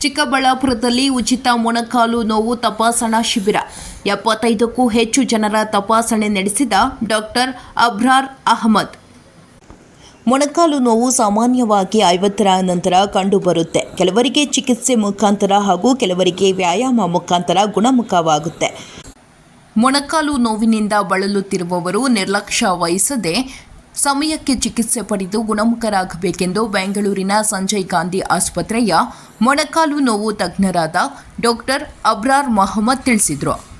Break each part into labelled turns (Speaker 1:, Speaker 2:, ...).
Speaker 1: ಚಿಕ್ಕಬಳ್ಳಾಪುರದಲ್ಲಿ ಉಚಿತ ಮೊಣಕಾಲು ನೋವು ತಪಾಸಣಾ ಶಿಬಿರ. ಎಪ್ಪತ್ತೈದಕ್ಕೂ ಹೆಚ್ಚು ಜನರ ತಪಾಸಣೆ ನಡೆಸಿದ ಡಾಕ್ಟರ್ ಅಬ್ರಾರ್ ಅಹಮದ್. ಮೊಣಕಾಲು ನೋವು ಸಾಮಾನ್ಯವಾಗಿ ಐವತ್ತರ ನಂತರ ಕಂಡುಬರುತ್ತೆ. ಕೆಲವರಿಗೆ ಚಿಕಿತ್ಸೆ ಮುಖಾಂತರ ಹಾಗೂ ಕೆಲವರಿಗೆ ವ್ಯಾಯಾಮ ಮುಖಾಂತರ ಗುಣಮುಖವಾಗುತ್ತೆ. ಮೊಣಕಾಲು ನೋವಿನಿಂದ ಬಳಲುತ್ತಿರುವವರು ನಿರ್ಲಕ್ಷ್ಯ ವಹಿಸದೆ ಸಮಯಕ್ಕೆ ಚಿಕಿತ್ಸೆ ಪಡೆದು ಗುಣಮುಖರಾಗಬೇಕೆಂದು ಬೆಂಗಳೂರಿನ ಸಂಜಯ್ ಗಾಂಧಿ ಆಸ್ಪತ್ರೆಯ ಮೊಣಕಾಲು ನೋವು ತಜ್ಞರಾದ ಡಾಕ್ಟರ್ ಅಬ್ರಾರ್ ಮೊಹಮ್ಮದ್ ತಿಳಿಸಿದರು.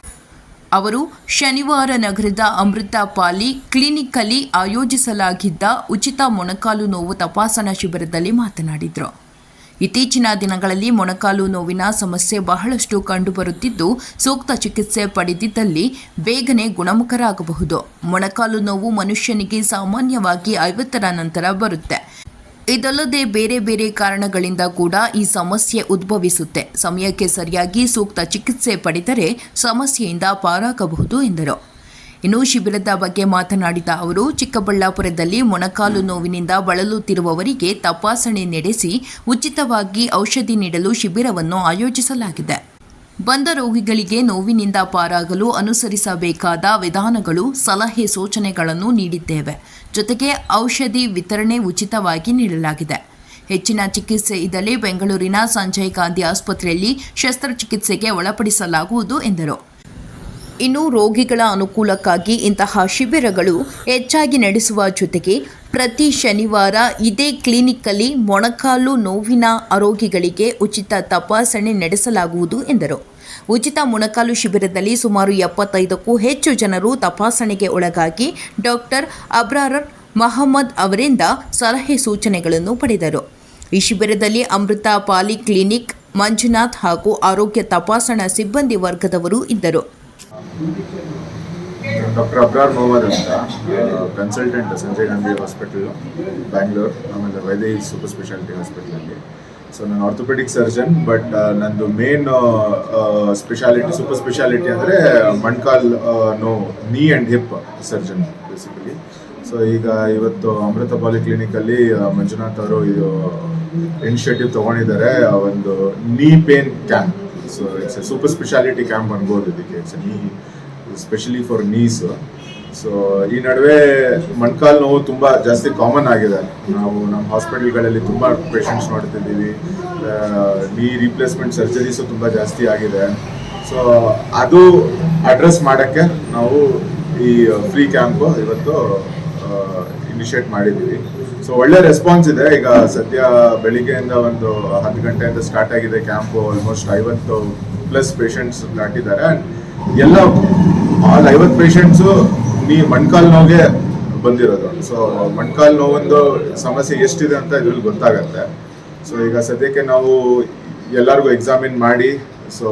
Speaker 1: ಅವರು ಶನಿವಾರ ನಗರದ ಅಮೃತ ಪಾಲಿ ಕ್ಲಿನಿಕಲ್ಲಿ ಆಯೋಜಿಸಲಾಗಿದ್ದ ಉಚಿತ ಮೊಣಕಾಲು ನೋವು ತಪಾಸಣಾ ಶಿಬಿರದಲ್ಲಿ ಮಾತನಾಡಿದರು. ಇತ್ತೀಚಿನ ದಿನಗಳಲ್ಲಿ ಮೊಣಕಾಲು ನೋವಿನ ಸಮಸ್ಯೆ ಬಹಳಷ್ಟು ಕಂಡುಬರುತ್ತಿದ್ದು, ಸೂಕ್ತ ಚಿಕಿತ್ಸೆ ಪಡೆದಿದ್ದಲ್ಲಿ ಬೇಗನೆ ಗುಣಮುಖರಾಗಬಹುದು. ಮೊಣಕಾಲು ನೋವು ಮನುಷ್ಯನಿಗೆ ಸಾಮಾನ್ಯವಾಗಿ ಐವತ್ತರ ನಂತರ ಬರುತ್ತೆ. ಇದಲ್ಲದೆ ಬೇರೆ ಬೇರೆ ಕಾರಣಗಳಿಂದ ಕೂಡ ಈ ಸಮಸ್ಯೆ ಉದ್ಭವಿಸುತ್ತೆ. ಸಮಯಕ್ಕೆ ಸರಿಯಾಗಿ ಸೂಕ್ತ ಚಿಕಿತ್ಸೆ ಪಡೆದರೆ ಸಮಸ್ಯೆಯಿಂದ ಪಾರಾಗಬಹುದು ಎಂದರು. ಇನ್ನು ಶಿಬಿರದ ಬಗ್ಗೆ ಮಾತನಾಡಿದ ಅವರು, ಚಿಕ್ಕಬಳ್ಳಾಪುರದಲ್ಲಿ ಮೊಣಕಾಲು ನೋವಿನಿಂದ ಬಳಲುತ್ತಿರುವವರಿಗೆ ತಪಾಸಣೆ ನಡೆಸಿ ಉಚಿತವಾಗಿ ಔಷಧಿ ನೀಡಲು ಶಿಬಿರವನ್ನು ಆಯೋಜಿಸಲಾಗಿದೆ. ಬಂದ ರೋಗಿಗಳಿಗೆ ನೋವಿನಿಂದ ಪಾರಾಗಲು ಅನುಸರಿಸಬೇಕಾದ ವಿಧಾನಗಳು, ಸಲಹೆ ಸೂಚನೆಗಳನ್ನು ನೀಡಿದ್ದೇವೆ. ಜೊತೆಗೆ ಔಷಧಿ ವಿತರಣೆ ಉಚಿತವಾಗಿ ನೀಡಲಾಗಿದೆ. ಹೆಚ್ಚಿನ ಚಿಕಿತ್ಸೆ ಇದ್ದಲ್ಲಿ ಬೆಂಗಳೂರಿನ ಸಂಜಯ್ ಗಾಂಧಿ ಆಸ್ಪತ್ರೆಯಲ್ಲಿ ಶಸ್ತ್ರಚಿಕಿತ್ಸೆಗೆ ಒಳಪಡಿಸಲಾಗುವುದು ಎಂದರು. ಇನ್ನು ರೋಗಿಗಳ ಅನುಕೂಲಕ್ಕಾಗಿ ಇಂತಹ ಶಿಬಿರಗಳು ಹೆಚ್ಚಾಗಿ ನಡೆಸುವ ಜೊತೆಗೆ ಪ್ರತಿ ಶನಿವಾರ ಇದೇ ಕ್ಲಿನಿಕ್ಕಲ್ಲಿ ಮೊಣಕಾಲು ನೋವಿನ ರೋಗಿಗಳಿಗೆ ಉಚಿತ ತಪಾಸಣೆ ನಡೆಸಲಾಗುವುದು ಎಂದರು. ಉಚಿತ ಮೊಣಕಾಲು ಶಿಬಿರದಲ್ಲಿ ಸುಮಾರು ಎಪ್ಪತ್ತೈದಕ್ಕೂ ಹೆಚ್ಚು ಜನರು ತಪಾಸಣೆಗೆ ಒಳಗಾಗಿ ಡಾಕ್ಟರ್ ಅಬ್ರಾರ್ ಮಹಮ್ಮದ್ ಅವರಿಂದ ಸಲಹೆ ಸೂಚನೆಗಳನ್ನು ಪಡೆದರು. ಈ ಶಿಬಿರದಲ್ಲಿ ಅಮೃತ ಪಾಲಿ ಕ್ಲಿನಿಕ್ ಮಂಜುನಾಥ್ ಹಾಗೂ ಆರೋಗ್ಯ ತಪಾಸಣಾ ಸಿಬ್ಬಂದಿ ವರ್ಗದವರು ಇದ್ದರು.
Speaker 2: ಡಾಕ್ಟರ್ ಅಬ್ರಾರ್ ಮೊಹಮ್ಮದ್ ಅಂತ ಕನ್ಸಲ್ಟೆಂಟ್ ಸಂಜಯ್ ಗಾಂಧಿ ಹಾಸ್ಪಿಟಲ್ ಬ್ಯಾಂಗ್ಳೂರ್ ಆಮೇಲೆ ವೈದ್ಯ ಸೂಪರ್ ಸ್ಪೆಷಾಲಿಟಿ ಹಾಸ್ಪಿಟಲಲ್ಲಿ ಸೊ ನಾನು ಆರ್ಥೋಪೆಡಿಕ್ ಸರ್ಜನ್ ಬಟ್ ನಂದು ಮೇನ್ ಸ್ಪೆಷಾಲಿಟಿ ಸೂಪರ್ ಸ್ಪೆಷಾಲಿಟಿ ಅಂದರೆ ಮಣ್ಕಾಲ್ no knee and hip surgeon basically so ಈಗ ಇವತ್ತು ಅಮೃತ ಪಾಲಿಕ್ಲಿನಿಕಲ್ಲಿ ಮಂಜುನಾಥ್ ಅವರು, ಇದು ಇನಿಷಿಯೇಟಿವ್ ತೊಗೊಂಡಿದ್ದಾರೆ ಒಂದು knee pain camp so it's super speciality camp ಅನ್ಬೋದು ಇದಕ್ಕೆ ಇಟ್ಸ್ ನೀ ಸ್ಪೆಷಲಿ ಫಾರ್ ನೀಸ್ ಸೊ ಈ ನಡುವೆ ಮೊಣಕಾಲು ನೋವು ತುಂಬ ಜಾಸ್ತಿ ಕಾಮನ್ ಆಗಿದೆ. ನಾವು ನಮ್ಮ ಹಾಸ್ಪಿಟಲ್ಗಳಲ್ಲಿ ತುಂಬ ಪೇಷಂಟ್ಸ್ ನೋಡ್ತಿದ್ದೀವಿ. ನೀ ರೀಪ್ಲೇಸ್ಮೆಂಟ್ ಸರ್ಜರೀಸು ತುಂಬ ಜಾಸ್ತಿ ಆಗಿದೆ. ಸೊ ಅದು ಅಡ್ರೆಸ್ ಮಾಡೋಕ್ಕೆ ನಾವು ಈ ಫ್ರೀ ಕ್ಯಾಂಪ್ ಇವತ್ತು ಇನಿಷಿಯೇಟ್ ಮಾಡಿದ್ದೀವಿ. ಸೊ ಒಳ್ಳೆ ರೆಸ್ಪಾನ್ಸ್ ಇದೆ. ಈಗ ಸದ್ಯ ಬೆಳಿಗ್ಗೆಯಿಂದ ಒಂದು ಹತ್ತು ಗಂಟೆಯಿಂದ ಸ್ಟಾರ್ಟ್ ಆಗಿದೆ ಕ್ಯಾಂಪು ಆಲ್ಮೋಸ್ಟ್ ಐವತ್ತು ಪ್ಲಸ್ ಪೇಷಂಟ್ಸ್ ದಾಟಿದ್ದಾರೆ. ಎಲ್ಲ ಆಲ್ ಐವತ್ತು ಪೇಷಂಟ್ಸು ನೀ ಮಣ್ಕಾಲ್ ನೋವಿಗೆ ಬಂದಿರೋದು. ಸೊ ಮಣ್ಕಾಲ್ ನೋವೊಂದು ಸಮಸ್ಯೆ ಎಷ್ಟಿದೆ ಅಂತ ಇದ್ರಲ್ಲಿ ಗೊತ್ತಾಗತ್ತೆ. ಸೊ ಈಗ ಸದ್ಯಕ್ಕೆ ನಾವು ಎಲ್ಲರಿಗೂ ಎಕ್ಸಾಮಿನ್ ಮಾಡಿ ಸೊ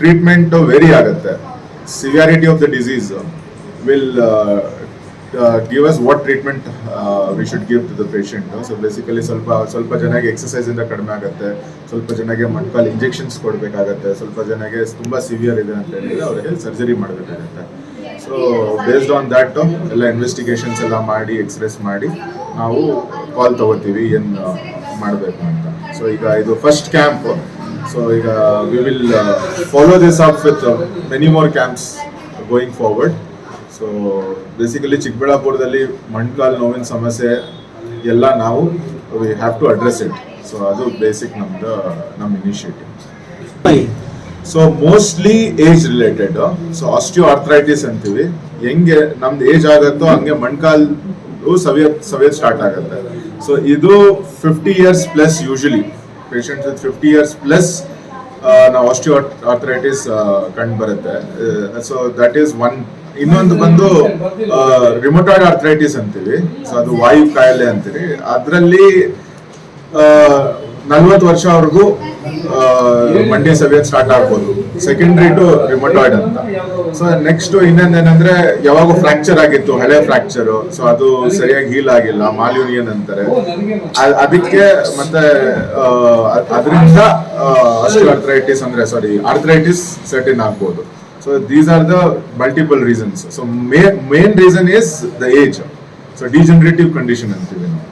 Speaker 2: ಟ್ರೀಟ್ಮೆಂಟ್ ವೇರಿ ಆಗುತ್ತೆ. Severity of the disease will give us what treatment we should give to the patient so basically ಸ್ವಲ್ಪ ಸ್ವಲ್ಪ ಜನಕ್ಕೆ ಎಕ್ಸಸೈಸ್ ಇಂದ ಕಡಿಮೆ ಆಗುತ್ತೆ, ಸ್ವಲ್ಪ ಜನಗೆ ಮೊಣಕಾಲು ಇಂಜೆಕ್ಷನ್ಸ್ ಕೊಡಬೇಕಾಗತ್ತೆ, ಸ್ವಲ್ಪ ಜನಕ್ಕೆ ತುಂಬ ಸಿವಿಯರ್ ಇದೆ ಅಂತ ಹೇಳಿದ್ರೆ ಅವರಿಗೆ ಸರ್ಜರಿ ಮಾಡಬೇಕಾಗತ್ತೆ. ಸೊ ಬೇಸ್ಡ್ ಆನ್ ದ್ಯಾಟ್ ಎಲ್ಲ ಇನ್ವೆಸ್ಟಿಗೇಷನ್ಸ್ ಎಲ್ಲ ಮಾಡಿ ಎಕ್ಸ್ರೇಸ್ ಮಾಡಿ, ನಾವು ಕಾಲ್ ತಗೋತೀವಿ ಏನು ಮಾಡಬೇಕು ಅಂತ. ಸೊ ಈಗ ಇದು ಫಸ್ಟ್ ಕ್ಯಾಂಪ್ ಸೊ ಈಗ we will follow this of with many more camps going forward so basically ಚಿಕ್ಕಬಳ್ಳಾಪುರದಲ್ಲಿ ಮಣ್ಕಾಲು ನೋವಿನ ಸಮಸ್ಯೆ, ಎಲ್ಲ ನಾವು we have to address it so ಅದು ಬೇಸಿಕ್ ನಮ್ದು ನಮ್ಮ initiative so mostly age related so osteo arthritis ಅಂತೀವಿ. ಹೆಂಗೆ ನಮ್ದು ಏಜ್ ಆಗತ್ತೋ ಹಂಗೆ ಮಣ್ಕಾಲು ಸವಿಯ ಸವಿಯ ಸ್ಟಾರ್ಟ್ ಆಗುತ್ತೆ. ಸೊ ಇದು fifty years plus usually patients with fifty years plus ನಾವು ಆಸ್ಟಿಯೋ ಆರ್ಥ್ರೈಟಿಸ್ ಕಂಡು ಬರುತ್ತೆ. ಸೊ ದಟ್ ಈಸ್ ಒನ್ ಇನ್ನೊಂದು ಬಂದು ರಿಮೋಟಾಯ್ಡ್ ಆರ್ಥ್ರೈಟಿಸ್ ಅಂತೀವಿ. ಸೊ ಅದು ವಾಯು ಕಾಯಿಲೆ ಅಂತೀವಿ. ಅದರಲ್ಲಿ ನಲ್ವತ್ತು ವರ್ಷವರೆಗೂ ಮಂಡ್ಯ ಸವಿಯತ್ ಸ್ಟಾರ್ಟ್ ಆಗ್ಬೋದು. ಸೆಕೆಂಡ್ರಿ ಟು ರಿಮೋಟಾಯ್ಡ್ ಅಂತ. ಸೊ ನೆಕ್ಸ್ಟ್ ಇನ್ನೊಂದೇನಂದ್ರೆ, ಯಾವಾಗ ಫ್ರಾಕ್ಚರ್ ಆಗಿತ್ತು, ಹಳೆ ಫ್ರಾಕ್ಚರ್ ಸೊ ಅದು ಸರಿಯಾಗಿ ಹೀಲ್ ಆಗಿಲ್ಲ ಮಾಲ್ಯೂನಿಯನ್ ಅಂತಾರೆ. ಅದಕ್ಕೆ ಮತ್ತೆ ಅದರಿಂದ ಆರ್ಥ್ರೈಟಿಸ್ ಅಂದ್ರೆ ಸಾರಿ ಆರ್ಥ್ರೈಟಿಸ್ ಸರ್ಟಿನ್ ಆಗ್ಬೋದು. So these are the multiple reasons so main reason is the age so degenerative condition ಅಂತೀವಿ ನಾವು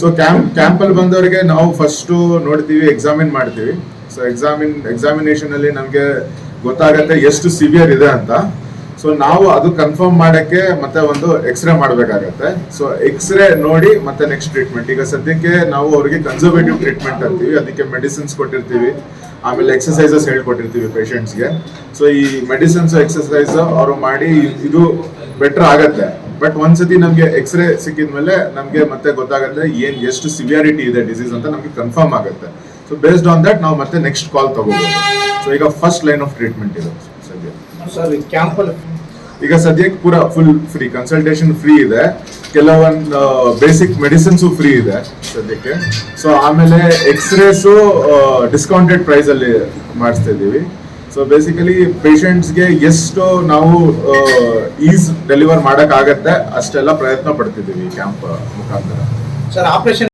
Speaker 2: ಸೊ ಕ್ಯಾಂಪ್ ಕ್ಯಾಂಪಲ್ಲಿ ಬಂದವರಿಗೆ ನಾವು ಫಸ್ಟು ನೋಡ್ತೀವಿ ಎಕ್ಸಾಮಿನ್ ಮಾಡ್ತೀವಿ. ಸೊ ಎಕ್ಸಾಮಿನ್ ಎಕ್ಸಾಮಿನೇಷನಲ್ಲಿ ನಮಗೆ ಗೊತ್ತಾಗತ್ತೆ ಎಷ್ಟು ಸಿವಿಯರ್ ಇದೆ ಅಂತ. ಸೊ ನಾವು ಅದು ಕನ್ಫರ್ಮ್ ಮಾಡಕ್ಕೆ ಮತ್ತೆ ಒಂದು ಎಕ್ಸ್ರೇ ಮಾಡಬೇಕಾಗತ್ತೆ. ಸೊ ಎಕ್ಸ್ರೇ ನೋಡಿ ಮತ್ತೆ ನೆಕ್ಸ್ಟ್ ಟ್ರೀಟ್ಮೆಂಟ್ ಈಗ ಸದ್ಯಕ್ಕೆ ನಾವು ಅವರಿಗೆ ಕನ್ಸರ್ವೇಟಿವ್ ಟ್ರೀಟ್ಮೆಂಟ್ ಅಂತೀವಿ. ಅದಕ್ಕೆ ಮೆಡಿಸಿನ್ಸ್ ಕೊಟ್ಟಿರ್ತೀವಿ. ಆಮೇಲೆ ಎಕ್ಸಸೈಸಸ್ ಹೇಳ್ಕೊಟ್ಟಿರ್ತೀವಿ ಪೇಷಂಟ್ಸ್ಗೆ ಸೊ ಈ ಮೆಡಿಸಿನ್ಸ್ ಎಕ್ಸಸೈಸ್ ಅವರು ಮಾಡಿ ಇದು ಬೆಟರ್ ಆಗತ್ತೆ. ಬಟ್ ಒಂದ್ಸತಿ ನಮಗೆ ಎಕ್ಸ್ರೇ ಸಿಕ್ಕಿದ್ಮೇಲೆ ನಮಗೆ ಮತ್ತೆ ಗೊತ್ತಾಗುತ್ತೆ ಏನು ಎಷ್ಟು ಸಿವಿಯಾರಿಟಿ ಇದೆ ಡಿಸೀಸ್ ಅಂತ ನಮಗೆ ಕನ್ಫರ್ಮ್ ಆಗುತ್ತೆ. ಸೊ ಬೇಸ್ಡ್ ಆನ್ ದಟ್ ನಾವು ಮತ್ತೆ ನೆಕ್ಸ್ಟ್ ಕಾಲ್ ತಗೋಬೋದು. ಸೊ ಈಗ ಫಸ್ಟ್ ಲೈನ್ ಆಫ್ ಟ್ರೀಟ್ಮೆಂಟ್ ಇದೆ
Speaker 3: ಸರ್ ಕ್ಯಾಂಪಲ್ಲಿ
Speaker 2: ಈಗ ಸದ್ಯಕ್ಕೆ ಪೂರ ಫುಲ್ ಫ್ರೀ ಕನ್ಸಲ್ಟೇಷನ್ ಫ್ರೀ ಇದೆ. ಕೆಲವೊಂದು ಬೇಸಿಕ್ ಮೆಡಿಸಿನ್ಸು ಫ್ರೀ ಇದೆ ಸದ್ಯಕ್ಕೆ. ಸೊ ಆಮೇಲೆ ಎಕ್ಸ್ರೇಸು ಡಿಸ್ಕೌಂಟೆಡ್ ಪ್ರೈಸಲ್ಲಿ ಮಾಡಿಸ್ತಾ ಇದ್ದೀವಿ. ಸೊ ಬೇಸಿಕಲಿ ಪೇಷಂಟ್ಸ್ಗೆ ಎಷ್ಟು ನಾವು ಈಸ್ ಡೆಲಿವರ್ ಮಾಡೋಕ್ಕಾಗತ್ತೆ ಅಷ್ಟೆಲ್ಲ ಪ್ರಯತ್ನ ಪಡ್ತಿದ್ದೀವಿ ಕ್ಯಾಂಪ್ ಮುಖಾಂತರ.
Speaker 3: Sir operation